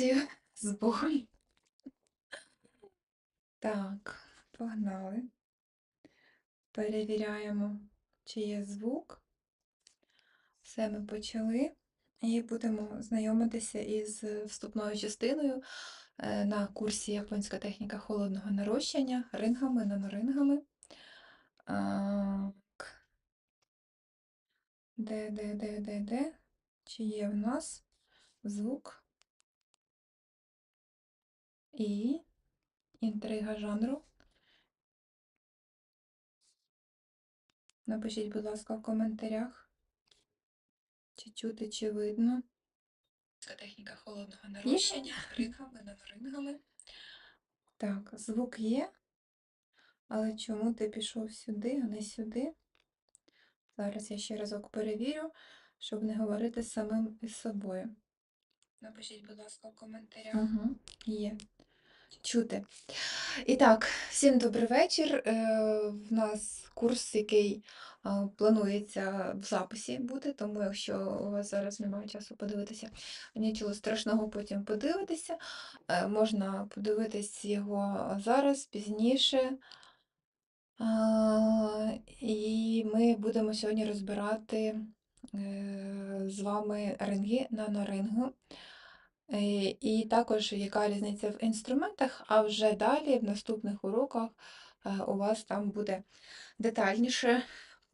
лекцію з Богом. Так, погнали. Перевіряємо, чи є звук. Все ми почали. І будемо знайомитися із вступною частиною е, на курсі Японська техніка холодного нарощення рингами, нанорингами. Де, де, де, де, де? Чи є в нас звук і інтрига жанру? Напишіть, будь ласка, в коментарях, чи чути, чи видно. Це техніка холодного нарощення рингами, нанорингами. Так, звук є, але чому ти пішов сюди, а не сюди? Зараз я ще разок перевірю, щоб не говорити самим із собою. Напишіть, будь ласка, в коментарях. Угу, є. Чути. І так, всім добрий вечір. Е, В нас курс, який планується в записі бути, тому якщо у вас зараз немає часу подивитися, нічого страшного потім подивитися. Е, Можна подивитись його зараз, пізніше. І ми будемо сьогодні розбирати е, з вами ринги, нанорингу. Е, І також яка різниця в інструментах, а вже далі, в наступних уроках, е, у вас там буде детальніше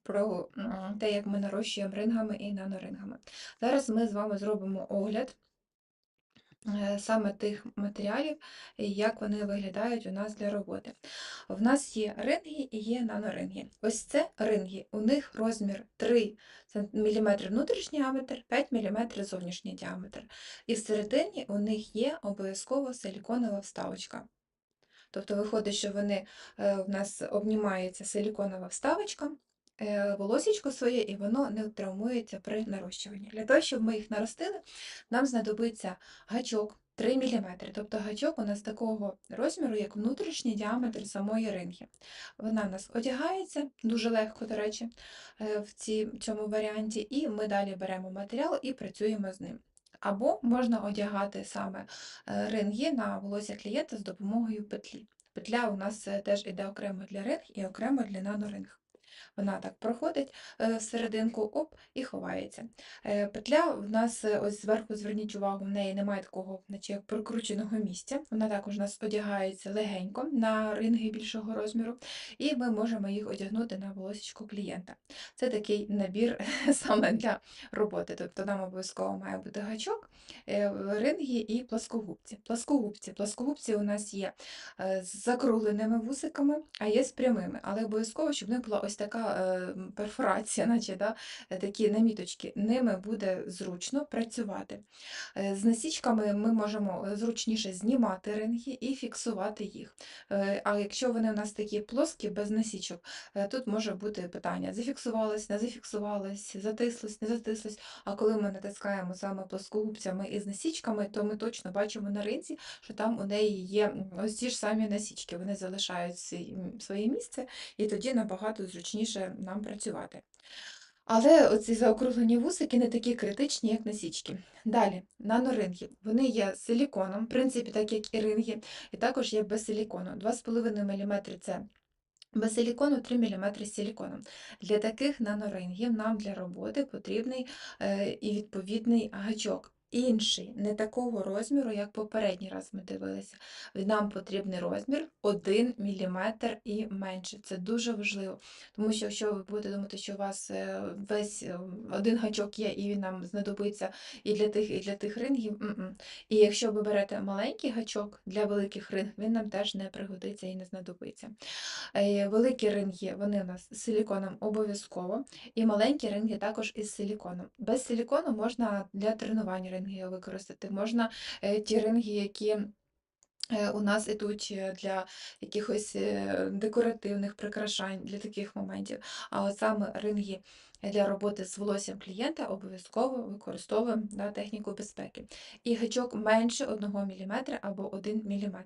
про те, як ми нарощуємо рингами і нанорингами. Зараз ми з вами зробимо огляд саме тих матеріалів, як вони виглядають у нас для роботи. В нас є ринги і є наноринги. Ось це ринги. У них розмір 3 мм внутрішній діаметр, 5 мм зовнішній діаметр. І всередині у них є обов'язково силіконова вставочка. Тобто виходить, що вони е, в нас обнімається силіконова вставочка, е, волосічко своє, і воно не травмується при нарощуванні. Для того, щоб ми їх наростили, нам знадобиться гачок 3 мм. Тобто гачок у нас такого розміру, як внутрішній діаметр самої ринги. Вона в нас одягається дуже легко, до речі, е, в цьому варіанті, і ми далі беремо матеріал і працюємо з ним. Або можна одягати саме е, ринги на волосся клієнта з допомогою петлі. Петля у нас е, теж іде окремо для ринг і окремо для наноринг. Вона так проходить е, всерединку, оп, і ховається. Е, Петля в нас е, ось зверху, зверніть увагу, в неї немає такого, наче як прикрученого місця. Вона також у нас одягається легенько на ринги більшого розміру, і ми можемо їх одягнути на волосічку клієнта. Це такий набір саме для роботи. Тобто нам обов'язково має бути гачок, ринги і пласкогубці. Пласкогубці. Пласкогубці у нас є з закругленими вусиками, а є з прямими, але обов'язково, щоб в них була ось така е, перфорація, наче да, е, такі наміточки. Ними буде зручно працювати. Е, З насічками ми можемо зручніше знімати ринги і фіксувати їх. А якщо вони у нас такі плоскі, без насічок, тут може бути питання: зафіксувалось, не зафіксувалось, затислось, не затислось. А коли ми натискаємо саме плоскогубцями і з насічками, то ми точно бачимо на ринці, що там у неї є ось ті ж самі насічки. Вони залишають своє місце, і тоді набагато зручніше нам працювати. Але оці заокруглені вусики не такі критичні, як насічки. Далі, наноринги. Вони є з силіконом, в принципі, так як і ринги, і також є без силікону. 2,5 мм це без силікону, 3 мм з силіконом. Для таких нанорингів нам для роботи потрібний е, і відповідний гачок. Інший, не такого розміру, як попередній раз ми дивилися. Нам потрібний розмір 1 мм і менше. Це дуже важливо. Тому що якщо ви будете думати, що у вас е, весь е, один гачок є, і він нам знадобиться і для тих, і для тих рингів. м-м. І якщо ви берете маленький гачок для великих ринг, він нам теж не пригодиться і не знадобиться. Е, Великі ринги, вони у нас з силіконом обов'язково, і маленькі ринги також із силіконом. Без силікону можна для тренувань ринги використати, можна е, ті ринги, які е, у нас ідуть е, для якихось декоративних прикрашань, для таких моментів. А от саме ринги для роботи з волоссям клієнта обов'язково використовуємо да, техніку безпеки. І гачок менше 1 мм або 1 мм.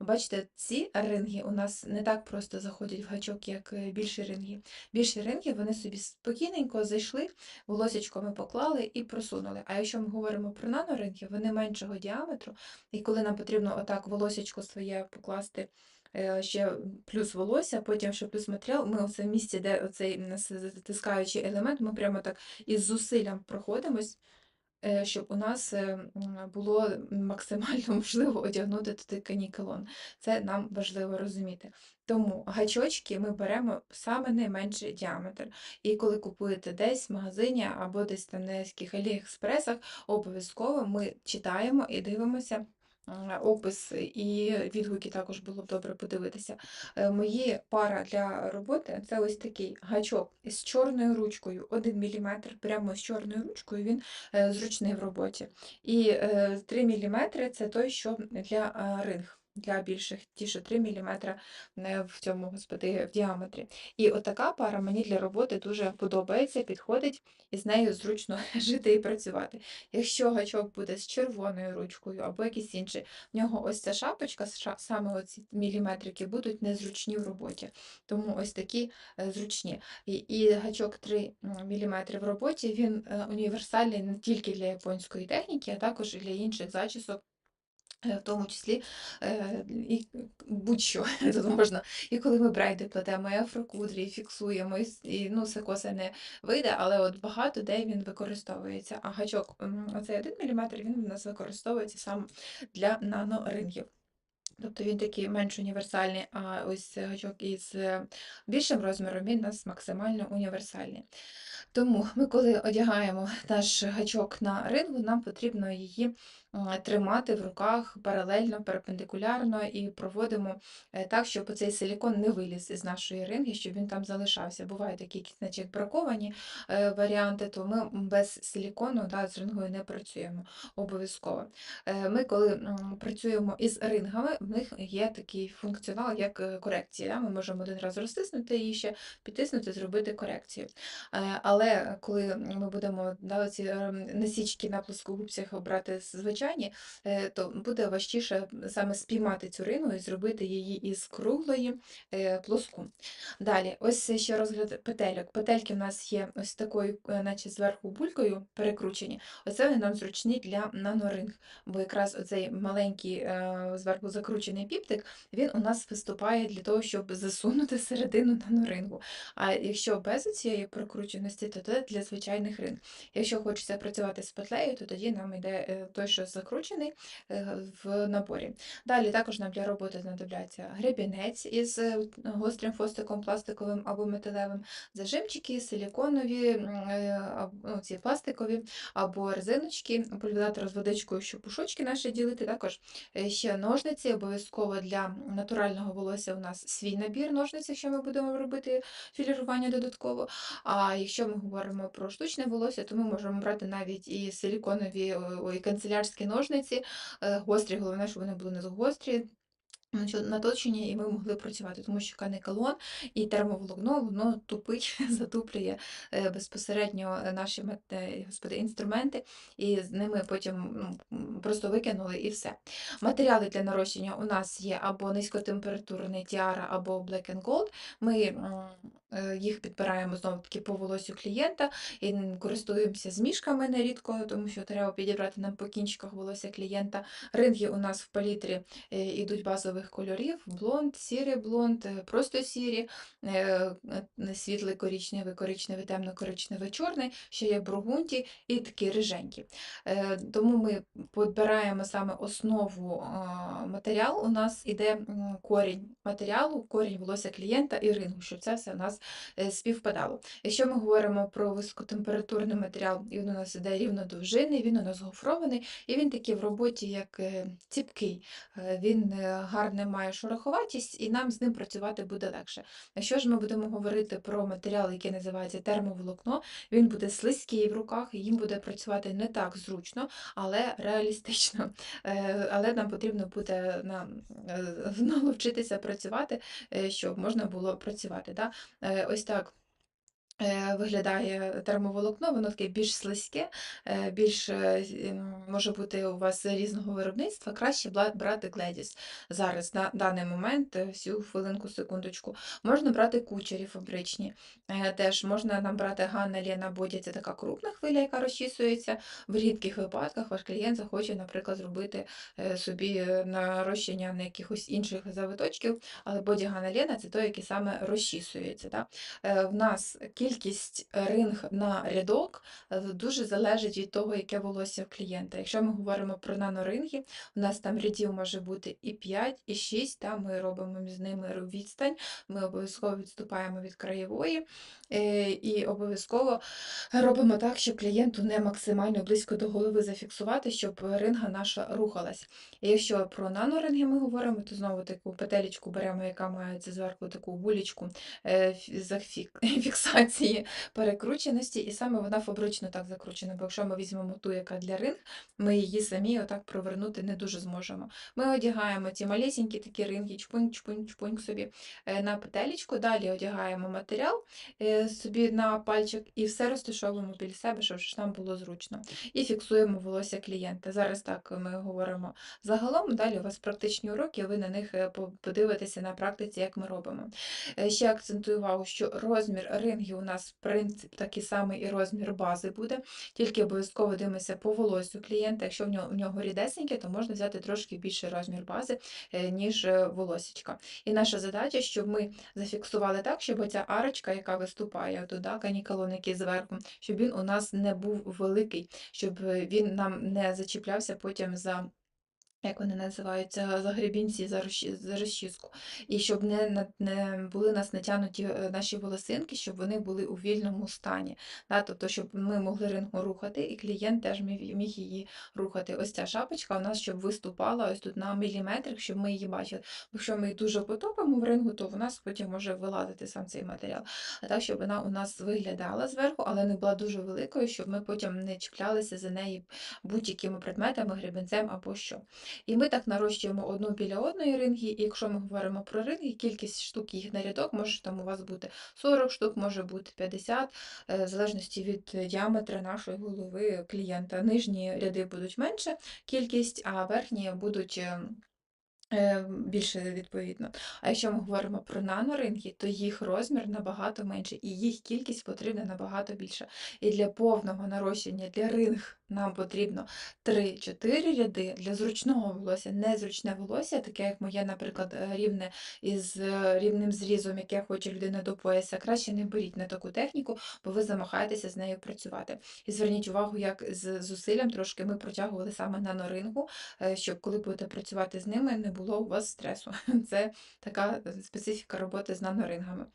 Бачите, ці ринги у нас не так просто заходять в гачок, як е, більші ринги. Більші ринги вони собі спокійненько зайшли, волосечко ми поклали і просунули. А якщо ми говоримо про наноринги, вони меншого діаметру, і коли нам потрібно отак волосечко своє покласти ще плюс волосся, потім ще плюс матеріал, ми оце місці, де оцей затискаючий елемент, ми прямо так із зусиллям проходимось. Е, щоб у нас е, було максимально можливо одягнути туди канікелон. Це нам важливо розуміти. Тому гачочки ми беремо саме найменший діаметр. І коли купуєте десь в магазині або десь там на яких Аліекспресах, обов'язково ми читаємо і дивимося. М, Опис і відгуки також було б добре подивитися. Е, Мої пара для роботи це ось такий гачок з чорною ручкою, 1 мм, прямо з чорною ручкою, він е, зручний в роботі. І е, 3 мм це той, що для е, ринг. Для більших, ті, що 3 мм в цьому, господи, в діаметрі. І отака пара мені для роботи дуже подобається, підходить, і з нею зручно жити і працювати. Якщо гачок буде з червоною ручкою або якийсь інший, в нього ось ця шапочка, саме оці міліметрики будуть незручні в роботі. Тому ось такі е, зручні. І, і гачок 3 мм в роботі, він е, універсальний не тільки для японської техніки, а також і для інших зачісок. Е, В тому числі е, і будь-що тут можна. І коли ми брейди плетемо і афрокудрі, і фіксуємо, і, ну, секоса не вийде, але от багато де він використовується. А гачок, оцей 1 мм, він у нас використовується сам для нанорингів. Тобто він такий менш універсальний, а ось гачок із е, більшим розміром, він у нас максимально універсальний. Тому ми, коли одягаємо наш гачок на рингу, нам потрібно її тримати в руках паралельно, перпендикулярно і проводимо е, так, щоб цей силікон не виліз із нашої ринги, щоб він там залишався. Бувають такі, значить, браковані е, варіанти, то ми без силікону да, з рингою не працюємо обов'язково. Е, Ми, коли працюємо із рингами, в них є такий функціонал, як корекція. Ми можемо один раз розтиснути і ще підтиснути, зробити корекцію. Але коли ми будемо да, ці ем, насічки на плоскогубцях брати звичайні, е, то буде важчіше саме спіймати цю рину і зробити її із круглої е, плоску. Далі, ось ще розгляд петельок. Петельки в нас є ось такою, е, наче зверху булькою перекручені. Оце вони нам зручні для наноринг, бо якраз оцей маленький зверху закручений піптик, він у нас виступає для того, щоб засунути середину нанорингу. А якщо без цієї прокрученості, то це для звичайних ринг. Якщо хочеться працювати з петлею, то тоді нам йде той, що закручений е, в наборі. Далі також нам для роботи знадобляться гребінець із е, гострим фостиком пластиковим або металевим, зажимчики, силіконові, е, ну, ці пластикові або резиночки, пульверизатор з водичкою, щоб пушочки наші ділити. Також ще ножниці, обов'язково для натурального волосся у нас свій набір ножниць, якщо ми будемо робити філірування додатково. А якщо ми говоримо про штучне волосся, то ми можемо брати навіть і силіконові ой, канцелярські ножниці, е, гострі, головне, щоб вони були не гострі. Наточені, і ми могли працювати, тому що канекалон і термоволокно воно тупить, затуплює е, безпосередньо е, наші е, господи, інструменти, і з ними потім ну, просто викинули і все. Матеріали для нарощення у нас є або низькотемпературний тіара, або Black and Gold. Ми їх підбираємо знову таки по волосю клієнта і користуємося змішками нерідко, тому що треба підібрати нам по кінчиках волосся клієнта. Ринги у нас в палітрі е, ідуть базових кольорів: блонд, сірий блонд, е, просто сірі, е, е, світлий коричневий, коричневий, темно-коричневий, чорний, ще є бургунді і такі риженькі. Тому ми підбираємо саме основу а, матеріал. У нас іде корінь матеріалу, корінь волосся клієнта і рингу, щоб це все у нас співпадало. Якщо ми говоримо про високотемпературний матеріал, і він у нас іде рівнодовжинний, він у нас гофрований, і він такий в роботі як ціпкий. Він е, гарне має шероховатість, і нам з ним працювати буде легше. Якщо ж ми будемо говорити про матеріал, який називається термоволокно, він буде слизький в руках, і їм буде працювати не так зручно, але реалістично. Е, Але нам потрібно буде е, навчитися працювати, е, щоб можна було працювати. Ось так. Е, виглядає термоволокно, воно таке більш слизьке, е, більш, е, може бути у вас різного виробництва, краще брати Гледіс. Зараз на даний момент, всю хвилинку, секундочку. Можна брати кучері фабричні, теж можна нам брати Ганна, Лена, Боді- це така крупна хвиля, яка розчісується. В рідких випадках ваш клієнт захоче, наприклад, зробити, собі, нарощення на якихось інших завиточків, але Боді, Ганна, Лена- це той, який саме розчісується. Е, в нас кількість ринг на рядок е, дуже залежить від того, яке волосся в клієнта. Якщо ми говоримо про наноринги, у нас там рядів може бути і 5, і 6, та ми робимо між ними відстань, ми обов'язково відступаємо від краєвої е, і обов'язково робимо так, щоб клієнту не максимально близько до голови зафіксувати, щоб ринга наша рухалась. І якщо про наноринги ми говоримо, то знову таку петелечку беремо, яка має зверху таку вулічку е, фіксації перекрученості, і саме вона фабрично так закручена. Бо якщо ми візьмемо ту, яка для ринг, ми її самі отак провернути не дуже зможемо. Ми одягаємо ці малесенькі такі ринги, чпунь, чпунь, чпунь собі е, на петелечку, далі одягаємо матеріал е, собі на пальчик і все розташовуємо біля себе, щоб нам було зручно. І фіксуємо волосся клієнта. Зараз так ми говоримо загалом, далі у вас практичні уроки, ви на них е, подивитеся на практиці, як ми робимо. Ще акцентую увагу, що розмір рингів нас, в принципі, такий самий і розмір бази буде, тільки обов'язково дивимося по волосю клієнта. Якщо в нього, у нього рідесеньке, то можна взяти трошки більший розмір бази, е, ніж е, волосічка. І наша задача, щоб ми зафіксували так, щоб оця арочка, яка виступає туди, канікалон, який зверху, щоб він у нас не був великий, щоб е, він нам не зачіплявся потім за. Як вони називаються, за гребінці, за за розчіску. І щоб не, не були нас натягнуті е, наші волосинки, щоб вони були у вільному стані. Да? Тобто, щоб ми могли ринку рухати, і клієнт теж міг, її рухати. Ось ця шапочка у нас щоб виступала ось тут на міліметрик, щоб ми її бачили. Якщо ми її дуже потопимо в рингу, то в нас потім може вилазити сам цей матеріал. А так, щоб вона у нас виглядала зверху, але не була дуже великою, щоб ми потім не чіплялися за неї будь-якими предметами, гребінцем або що. І ми так нарощуємо одну біля одної ринги, і якщо ми говоримо про ринги, кількість штук їх на рядок може там у вас бути 40 штук, може бути 50, е, в залежності від діаметра нашої голови клієнта. Нижні ряди будуть менше кількість, а верхні будуть. ем, Е, Більше відповідно. А якщо ми говоримо про наноринги, то їх розмір набагато менший, і їх кількість потрібна набагато більше. І для повного нарощення для ринг нам потрібно 3-4 ряди. Для зручного волосся, незручне волосся, таке як моє, наприклад, е, рівне із е, рівним зрізом, яке хоче людина до пояса, краще не беріть на таку техніку, бо ви замахаєтеся з нею працювати. І зверніть увагу, як з зусиллям трошки ми протягували саме нанорингу, е, щоб коли будете працювати з ними, не було у вас стресу. Це така специфіка роботи з нанорингами.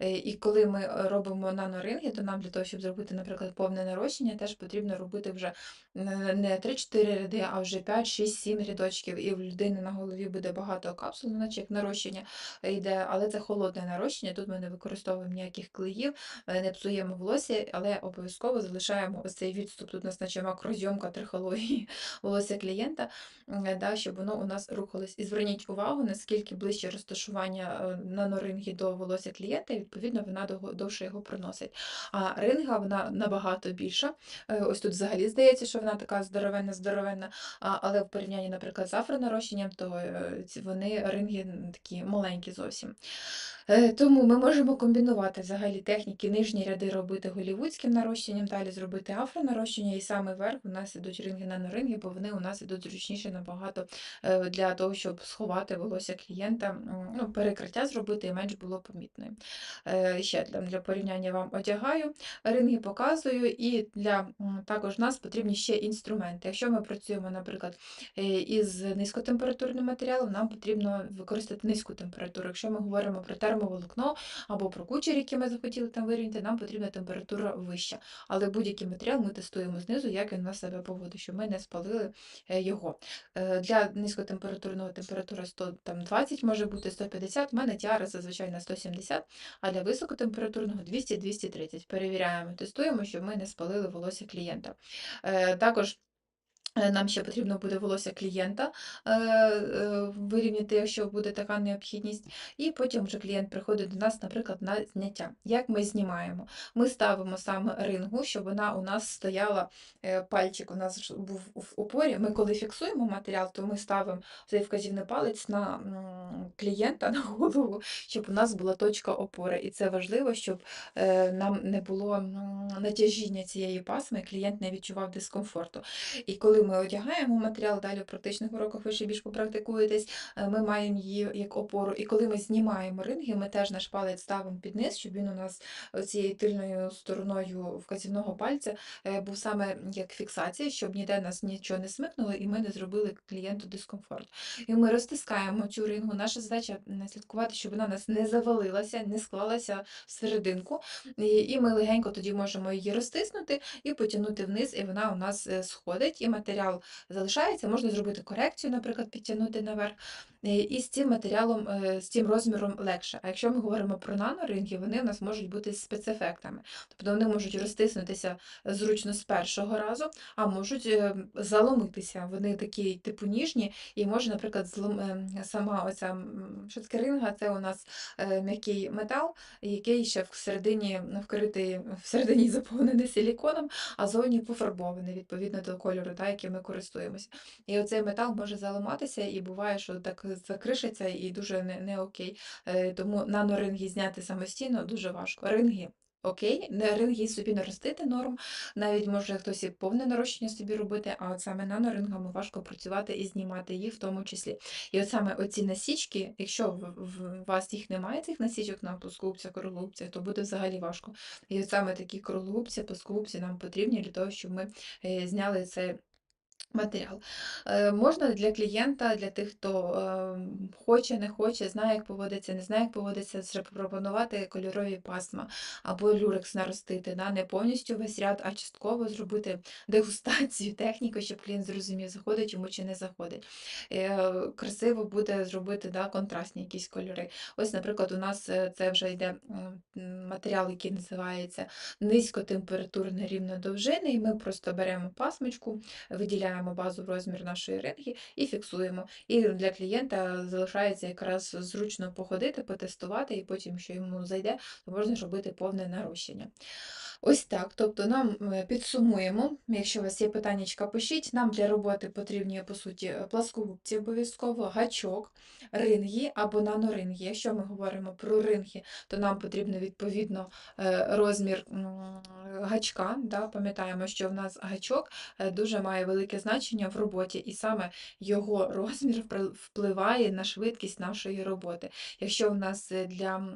І коли ми робимо наноринги, то нам для того, щоб зробити, наприклад, повне нарощення, теж потрібно робити вже не 3-4 ряди, а вже 5, 6, 7 рядочків. І в людини на голові буде багато капсул, наче як нарощення йде, але це холодне нарощення. Тут ми не використовуємо ніяких клеїв, е, не псуємо волосся, але обов'язково залишаємо ось цей відступ. Тут у нас наче макрозйомка трихології волосся клієнта, е, да, щоб воно у нас рухалось. І зверніть увагу, наскільки ближче розташування е, наноринги до волосся клієнта, і відповідно вона довше його проносить. А ринга вона набагато більша. Е, Ось тут взагалі здається, що вона така здоровенна, здоровенна, але в порівнянні, наприклад, з афронарощенням, то е, вони ринги такі маленькі зовсім. Е, Тому ми можемо комбінувати взагалі техніки, нижні ряди робити голівудським нарощенням, далі зробити афронарощення, і саме верх у нас ідуть ринги наноринги, бо вони у нас ідуть зручніше набагато е, для того, щоб сховати волосся клієнта, ну, перекриття зробити і менш було помітним. Ще для, порівняння вам одягаю, ринги показую, і для також нас потрібні ще інструменти. Якщо ми працюємо, наприклад, е, із низькотемпературним матеріалом, нам потрібно використати низьку температуру. Якщо ми говоримо про термоволокно або про кучері, які ми захотіли там вирівняти, нам потрібна температура вища. Але будь-який матеріал ми тестуємо знизу, як він на себе поводить, щоб ми не спалили е, його. Е, Для низькотемпературного температура 120 може бути 150, в мене тіара зазвичай на 170, а для високотемпературного 200-230. Перевіряємо, тестуємо, щоб ми не спалили волосся клієнта. Е, Також Нам ще потрібно буде волосся клієнта е, е, вирівняти, якщо буде така необхідність. І потім вже клієнт приходить до нас, наприклад, на зняття. Як ми знімаємо? Ми ставимо саме рингу, щоб вона у нас стояла, е, пальчик у нас був в упорі. Ми коли фіксуємо матеріал, то ми ставимо цей вказівний палець на клієнта на голову, щоб у нас була точка опори. І це важливо, щоб е, нам не було натяжіння цієї пасми, клієнт не відчував дискомфорту. І коли ми одягаємо матеріал, далі в практичних уроках ви ще більш попрактикуєтесь, е, ми маємо її як опору. І коли ми знімаємо ринги, ми теж наш палець ставимо під низ, щоб він у нас цією тильною стороною вказівного пальця е, був саме як фіксація, щоб ніде нас нічого не смикнуло, і ми не зробили клієнту дискомфорт. І ми розтискаємо цю рингу. Наша задача слідкувати, щоб вона нас не завалилася, не склалася в серединку. І ми легенько тоді можемо її розтиснути і потягнути вниз, і вона у нас е, сходить, і матеріал залишається. Можна зробити корекцію, наприклад, підтягнути наверх. Е, І з цим матеріалом, е, з цим розміром легше. А якщо ми говоримо про наноринги, вони у нас можуть бути спецефектами. Тобто вони можуть розтиснутися зручно з першого разу, а можуть е, заломитися. Вони такі типу ніжні, і може, наприклад, злом... сама оця м, що ринга, це у нас м'який метал, який ще всередині ну, вкритий, всередині заповнений силіконом, а зовні пофарбований відповідно до кольору, та, яким ми користуємося. І оцей метал може заламатися, і буває, що так закришиться і дуже не, не окей. Е, Тому наноринги зняти самостійно дуже важко. Ринги. Окей, не ринги собі наростити норм, навіть може хтось і повне нарощення собі робити, а от саме нанорингами важко працювати і знімати їх в тому числі. І от саме оці насічки, якщо в, вас їх немає, цих насічок на плоскогубцях, круглогубцях, то буде взагалі важко. І от саме такі круглогубці, плоскогубці нам потрібні для того, щоб ми е, зняли це Матеріал. Е, Можна для клієнта, для тих, хто е, хоче, не хоче, знає, як поводиться, не знає, як поводиться, запропонувати кольорові пасма або люрекс наростити. Да? Не повністю весь ряд, а частково зробити дегустацію техніки, щоб клієнт зрозумів, заходить йому чи не заходить. Е, Красиво буде зробити да, контрастні якісь кольори. Ось, наприклад, у нас е, це вже йде матеріал, який називається низькотемпературна рівнодовжини, і ми просто беремо пасмочку, виділяємо базу в розмір нашої ринги і фіксуємо. І для клієнта залишається якраз зручно походити, потестувати, і потім, якщо йому зайде, то можна робити повне нарощення. Ось так. Тобто нам е, підсумуємо, якщо у вас є питання, пишіть. Нам для роботи потрібні, по суті, пласкогубці обов'язково, гачок, ринги або наноринги. Якщо ми говоримо про ринги, то нам потрібно відповідно е, розмір гачка. Да? Пам'ятаємо, що в нас гачок е, дуже має велике значення в роботі, і саме його розмір впливає на швидкість нашої роботи. Якщо в нас е, для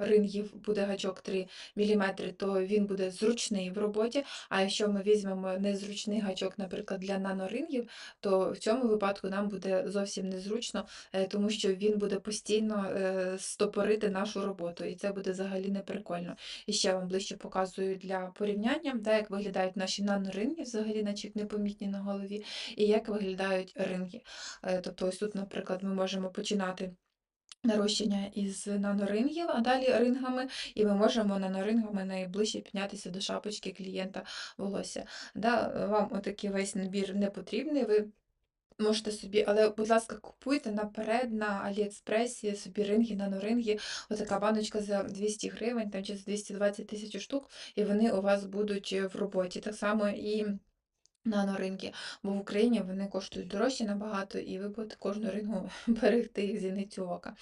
рингів буде гачок 3 мм, то він буде зручний в роботі. А якщо ми візьмемо незручний гачок, наприклад, для нанорингів, то в цьому випадку нам буде зовсім незручно, е, тому що він буде постійно е, стопорити нашу роботу, і це буде взагалі не прикольно. І ще вам ближче показую для порівняння, як виглядають наші наноринги, взагалі, наче непомітні на голові, і як виглядають ринги. Е, Тобто, ось тут, наприклад, ми можемо починати. Нарощення із нанорингів, а далі рингами, і ми можемо нанорингами найближче піднятися до шапочки клієнта волосся. Да, Вам отакий весь набір не потрібний, ви можете собі, але, будь ласка, купуйте наперед на Аліекспресі собі ринги, наноринги, отака баночка за 200 гривень там, чи за 220 тисяч штук, і вони у вас будуть в роботі. Так само і наноринки, бо в Україні вони коштують дорожче набагато, і ви будете кожну рингу берегти зіницю ока.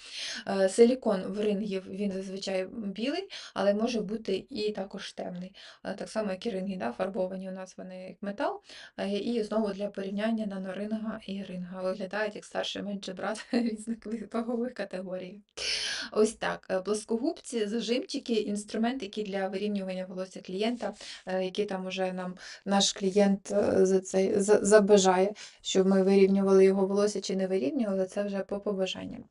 Е, Силікон в рингів він зазвичай білий, але може бути і також темний. Е, Так само, як і ринги, да, фарбовані у нас вони як метал. Е, І знову для порівняння наноринга і ринга виглядають як старший менший брат різних вагових категорій. Ось так. Плоскогубці, зажимчики, інструмент, який для вирівнювання волосся клієнта, який там уже нам наш клієнт за цей за- забажає, щоб ми вирівнювали його волосся чи не вирівнювали, це вже по побажанням.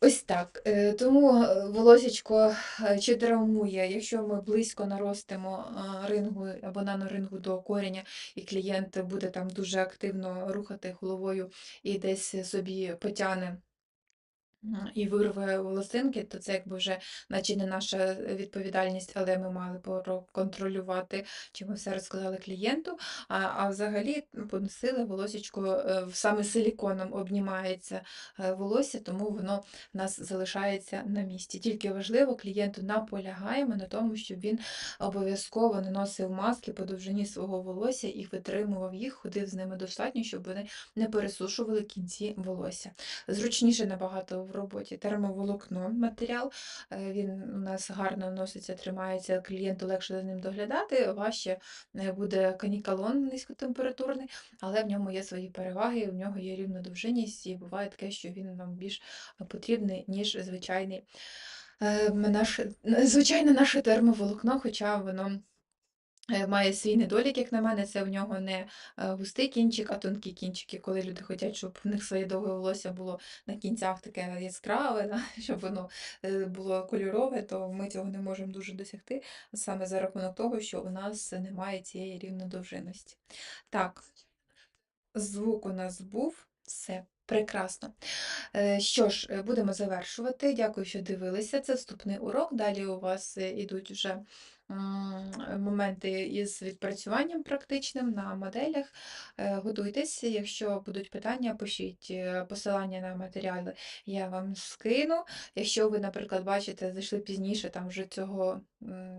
Ось так. Е, Тому е, волосечко е, чи травмує, якщо ми близько наростимо рингу або нанорингу до кореня, і клієнт буде там дуже активно рухати головою і десь собі потягне м, і вирве волосинки, то це якби вже наче не наша відповідальність, але ми мали проконтролювати, чи ми все розказали клієнту. А, а взагалі поносили волосічко, е, саме силіконом обнімається е, волосся, тому воно в нас залишається на місці. Тільки важливо, клієнту наполягаємо на тому, щоб він обов'язково наносив маски по довжині свого волосся і витримував їх, ходив з ними достатньо, щоб вони не пересушували кінці волосся. Зручніше набагато роботі. Термоволокно матеріал, е, він у нас гарно носиться, тримається, клієнту легше за ним доглядати, важче е, буде канікалон низькотемпературний, але в ньому є свої переваги, в нього є рівнодовжинність, і буває таке, що він нам більш потрібний, ніж звичайний. е, Наше, звичайне наше термоволокно, хоча воно має свій недолік, як на мене, це в нього не е, густий кінчик, а тонкі кінчики, коли люди хочуть, щоб в них своє довге волосся було на кінцях таке яскраве, щоб воно е, було кольорове, то ми цього не можемо дуже досягти саме за рахунок того, що у нас немає цієї рівнодовжинності. Так, звук у нас був. Все, прекрасно. Е, Що ж, е, будемо завершувати. Дякую, що дивилися. Це вступний урок. Далі у вас е, ідуть вже моменти із відпрацюванням практичним на моделях. Е, Готуйтесь, якщо будуть питання, пишіть е, посилання на матеріали, я вам скину. Якщо ви, наприклад, бачите, зайшли пізніше, там вже цього,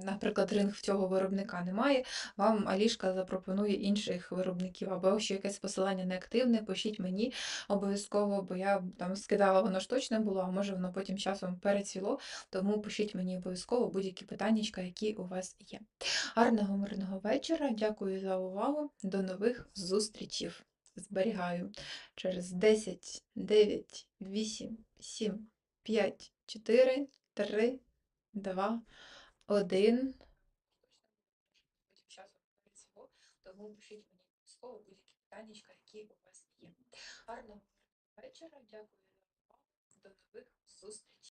наприклад, ринг цього виробника немає, вам Алішка запропонує інших виробників, або якщо якесь посилання неактивне, пишіть мені обов'язково, бо я там скидала, воно ж точно було, а може воно потім часом перецвіло, тому пишіть мені обов'язково будь-які питання, які у вас є. Гарного мирного вечора, дякую за увагу, до нових зустрічів. Зберігаю через 10, 9, 8, 7, 5, 4, 3, 2, 1. Потім часом перецвіло, тому пишіть мені обов'язково будь-які питання, які у вас є. Гарного вечора, дякую за увагу, до нових зустрічей.